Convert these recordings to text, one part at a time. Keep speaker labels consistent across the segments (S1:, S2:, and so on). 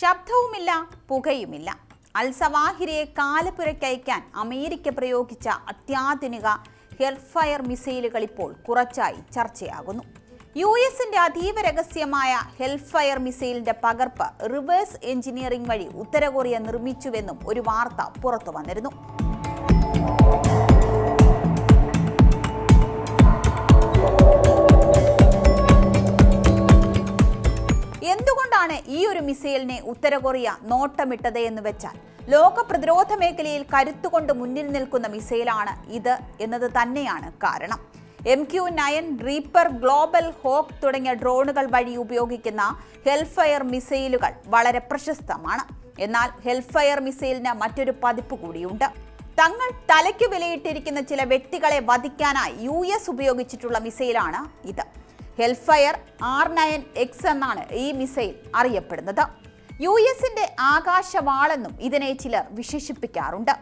S1: ശബ്ദവുമില്ല പുകയുമില്ല. അൽസവാഹിരിയെ കാലപ്പുരയ്ക്കയക്കാൻ America പ്രയോഗിച്ച അത്യാധുനിക ഹെൽഫയർ മിസൈലുകൾ ഇപ്പോൾ കുറച്ചായി ചർച്ചയാകുന്നു. യു എസിന്റെ അതീവ രഹസ്യമായ ഹെൽഫയർ മിസൈലിന്റെ പകർപ്പ് റിവേഴ്സ് എഞ്ചിനീയറിംഗ് വഴി ഉത്തര കൊറിയ നിർമ്മിച്ചുവെന്നും ഒരു വാർത്ത പുറത്തു വന്നിരുന്നു. ഈ ഒരു മിസൈലിനെ ഉത്തര കൊറിയ നോട്ടമിട്ടത് എന്ന് വെച്ചാൽ ലോക പ്രതിരോധ മേഖലയിൽ കരുത്തുകൊണ്ട് മുന്നിൽ നിൽക്കുന്ന മിസൈലാണ് ഇത് എന്നത് തന്നെയാണ് കാരണം. M Q nine Reaper Global Hawk തുടങ്ങിയ ഡ്രോണുകൾ വഴി ഉപയോഗിക്കുന്ന ഹെൽഫയർ മിസൈലുകൾ വളരെ പ്രശസ്തമാണ്. എന്നാൽ ഹെൽഫയർ മിസൈലിന് മറ്റൊരു പതിപ്പ് കൂടിയുണ്ട്. തങ്ങൾ തലയ്ക്ക് വിലയിട്ടിരിക്കുന്ന ചില വ്യക്തികളെ വധിക്കാനായി യു എസ് ഉപയോഗിച്ചിട്ടുള്ള മിസൈലാണ് ഇത്. ഹെൽഫയർ ആർ നയൻ എക്സ് എന്നാണ് ഈ മിസൈൽ അറിയപ്പെടുന്നത്. യു എസിന്റെ ആകാശവാളെന്നും ഇതിനെ ചിലർ വിശേഷിപ്പിക്കാറുണ്ട്.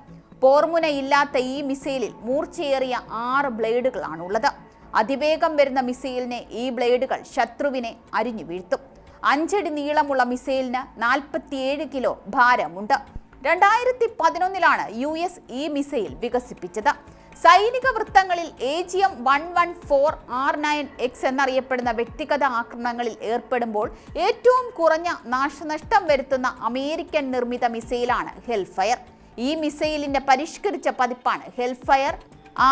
S1: പോർമുനയില്ലാത്ത ഈ മിസൈലിൽ മൂർച്ചയേറിയ ആറ് ബ്ലേഡുകളാണുള്ളത്. അതിവേഗം വരുന്ന മിസൈലിനെ ഈ ബ്ലേഡുകൾ ശത്രുവിനെ അരിഞ്ഞു വീഴ്ത്തും. അഞ്ചടി നീളമുള്ള മിസൈലിന് നാൽപ്പത്തിയേഴ് കിലോ ഭാരമുണ്ട്. രണ്ടായിരത്തി പതിനൊന്നിലാണ് യു എസ് ഈ മിസൈൽ വികസിപ്പിച്ചത്. സൈനിക വൃത്തങ്ങളിൽ A G M one one four R nine X എന്നറിയപ്പെടുന്ന വ്യക്തിഗത ആക്രമണങ്ങളിൽ ഏർപ്പെടുമ്പോൾ ഏറ്റവും കുറഞ്ഞ നാശനഷ്ടം വരുത്തുന്ന അമേരിക്കൻ നിർമ്മിത മിസൈലാണ് ഹെൽഫയർ. ഈ മിസൈലിന്റെ പരിഷ്കരിച്ച പതിപ്പാണ് Hellfire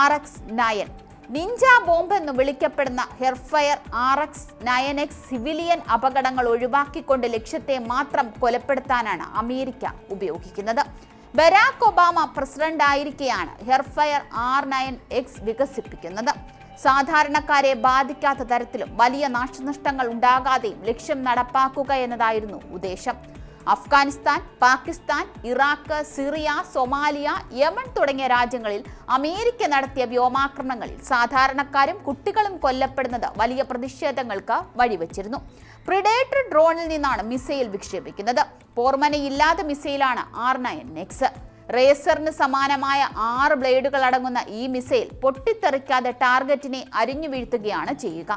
S1: R X nine. Ninja bomb എന്ന് വിളിക്കപ്പെടുന്ന Hellfire R X nine X civilian അപകടങ്ങൾ ഒഴിവാക്കിക്കൊണ്ട് ലക്ഷ്യത്തെ മാത്രം കൊലപ്പെടുത്താനാണ് അമേരിക്ക ഉപയോഗിക്കുന്നത്. ബരാക് ഒബാമ പ്രസിഡന്റ് ആയിരിക്കെയാണ് ഹെർഫയർ ആർ നയൻ എക്സ് വികസിപ്പിക്കുന്നത്. സാധാരണക്കാരെ ബാധിക്കാത്ത തരത്തിലും വലിയ നാശനഷ്ടങ്ങൾ ഉണ്ടാകാതെയും ലക്ഷ്യം നടപ്പാക്കുക എന്നതായിരുന്നു ഉദ്ദേശം. Afghanistan Pakistan Iraq Syria Somalia Yemen തുടങ്ങിയ രാജ്യങ്ങളിൽ അമേരിക്ക നടത്തിയ വ്യോമാക്രമണങ്ങളിൽ സാധാരണക്കാരും കുട്ടികളും കൊല്ലപ്പെടുന്നത് വലിയ പ്രതിഷേധങ്ങൾക്ക് വഴിവെച്ചിരുന്നു. പ്രിഡേറ്റർ ഡ്രോണിൽ നിന്നാണ് മിസൈൽ വിക്ഷേപിക്കുന്നത്. പോർമനയില്ലാത്ത മിസൈലാണ് ആർ നയൻ നെക്സ്. റേസറിന് സമാനമായ ആറ് ബ്ലേഡുകൾ അടങ്ങുന്ന ഈ മിസൈൽ പൊട്ടിത്തെറിക്കാതെ ടാർഗറ്റിനെ അരിഞ്ഞു വീഴ്ത്തുകയാണ് ചെയ്യുക.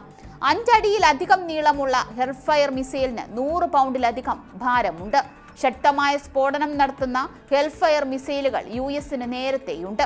S1: അഞ്ചടിയിലധികം നീളമുള്ള ഹെർഫയർ മിസൈലിന് നൂറ് പൗണ്ടിലധികം ഭാരമുണ്ട്. ശക്തമായ സ്ഫോടനം നടത്തുന്ന ഹെൽഫയർ മിസൈലുകൾ യു എസിന് നേരത്തെയുണ്ട്.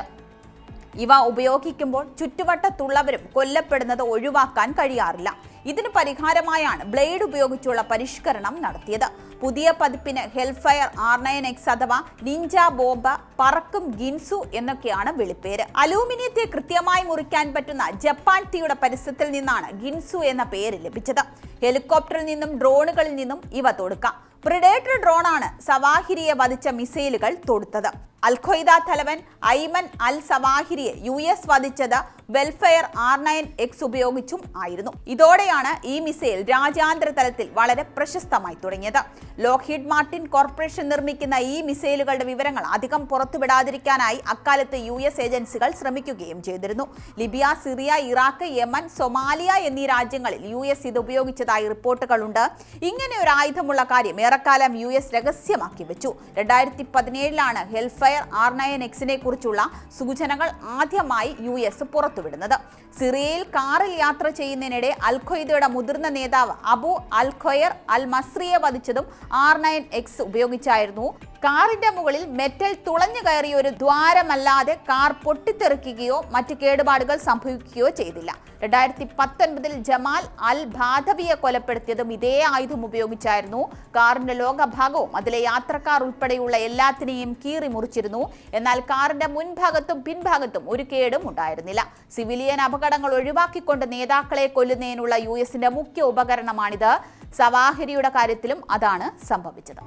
S1: ഇവ ഉപയോഗിക്കുമ്പോൾ ചുറ്റുവട്ടത്തുള്ളവരും കൊല്ലപ്പെടുന്നത് ഒഴിവാക്കാൻ കഴിയാറില്ല. ഇതിന് പരിഹാരമായാണ് ബ്ലേഡ് ഉപയോഗിച്ചുള്ള പരിഷ്കരണം നടത്തിയത്. പുതിയ പതിപ്പിന് ഹെൽഫയർ ആർ നയൻ എക്സ് അഥവാ നിഞ്ച ബോംബ് പറക്കും ഗിൻസു എന്നൊക്കെയാണ് വിളിപ്പേര്. അലൂമിനിയത്തെ കൃത്യമായി മുറിക്കാൻ പറ്റുന്ന ജപ്പാൻ തീയുടെ പരിസരത്തിൽ നിന്നാണ് ഗിൻസു എന്ന പേര് ലഭിച്ചത്. ഹെലികോപ്റ്ററിൽ നിന്നും ഡ്രോണുകളിൽ നിന്നും ഇവ തൊടുക്കാം. പ്രിഡേറ്റർ ഡ്രോണാണ് സവാഹിരിയെ വധിച്ച മിസൈലുകൾ തൊടുത്തത്. അൽഖ്വയ്ദ തലവൻ ഐമൻ അൽ സവാഹിരിയെ യു എസ് വധിച്ചത് വെൽഫെയർ ആർ നയൻ എക്സ് ഉപയോഗിച്ചും ആയിരുന്നു. ഇതോടെയാണ് ഈ മിസൈൽ രാജ്യാന്തര തലത്തിൽ വളരെ പ്രശസ്തമായി തുടങ്ങിയത്. ലോക്ഹീഡ് മാർട്ടിൻ കോർപ്പറേഷൻ നിർമ്മിക്കുന്ന ഈ മിസൈലുകളുടെ വിവരങ്ങൾ അധികം പുറത്തുവിടാതിരിക്കാനായി അക്കാലത്ത് യു എസ് ഏജൻസികൾ ശ്രമിക്കുകയും ചെയ്തിരുന്നു. Libya Syria Iraq Yemen Somalia എന്നീ രാജ്യങ്ങളിൽ യു എസ് ഇത് ഉപയോഗിച്ചതായി റിപ്പോർട്ടുകളുണ്ട്. ഇങ്ങനെ ഒരു ആയുധമുള്ള കാര്യം ഏറെക്കാലം യു എസ് രഹസ്യമാക്കി വെച്ചു. രണ്ടായിരത്തി പതിനേഴിലാണ് ഹെൽഫയർ ആർ നയൻ എക്സിനെ കുറിച്ചുള്ള സൂചനകൾ ആദ്യമായി യു എസ് പുറത്തുവിടുന്നത്. സിറിയയിൽ കാറിൽ യാത്ര ചെയ്യുന്നതിനിടെ അൽഖ്വയ്ദയുടെ മുതിർന്ന നേതാവ് അബു അൽഖൊയർ അൽ മസ്രിയെ വധിച്ചതും ആർ നയൻ എക്സ് ഉപയോഗിച്ചായിരുന്നു. കാറിന്റെ മുകളിൽ മെറ്റൽ തുളഞ്ഞു കയറിയ ഒരു ദ്വാരമല്ലാതെ കാർ പൊട്ടിത്തെറിക്കുകയോ മറ്റ് കേടുപാടുകൾ സംഭവിക്കുകയോ ചെയ്തില്ല. രണ്ടായിരത്തി പത്തൊൻപതിൽ ജമാൽ അൽ ബാധവിയെ കൊലപ്പെടുത്തിയതും ഇതേ ആയുധം ഉപയോഗിച്ചായിരുന്നു. കാറിന്റെ ലോകഭാഗവും അതിലെ യാത്രക്കാർ ഉൾപ്പെടെയുള്ള എല്ലാത്തിനെയും കീറി മുറിച്ചിരുന്നു എന്നാൽ കാറിന്റെ മുൻഭാഗത്തും പിൻഭാഗത്തും ഒരു കേടും ഉണ്ടായിരുന്നില്ല. സിവിലിയൻ അപകടങ്ങൾ ഒഴിവാക്കിക്കൊണ്ട് നേതാക്കളെ കൊല്ലുന്നതിനുള്ള യു എസിന്റെ മുഖ്യ ഉപകരണമാണിത്. സവാഹിരിയുടെ കാര്യത്തിലും അതാണ് സംഭവിച്ചത്.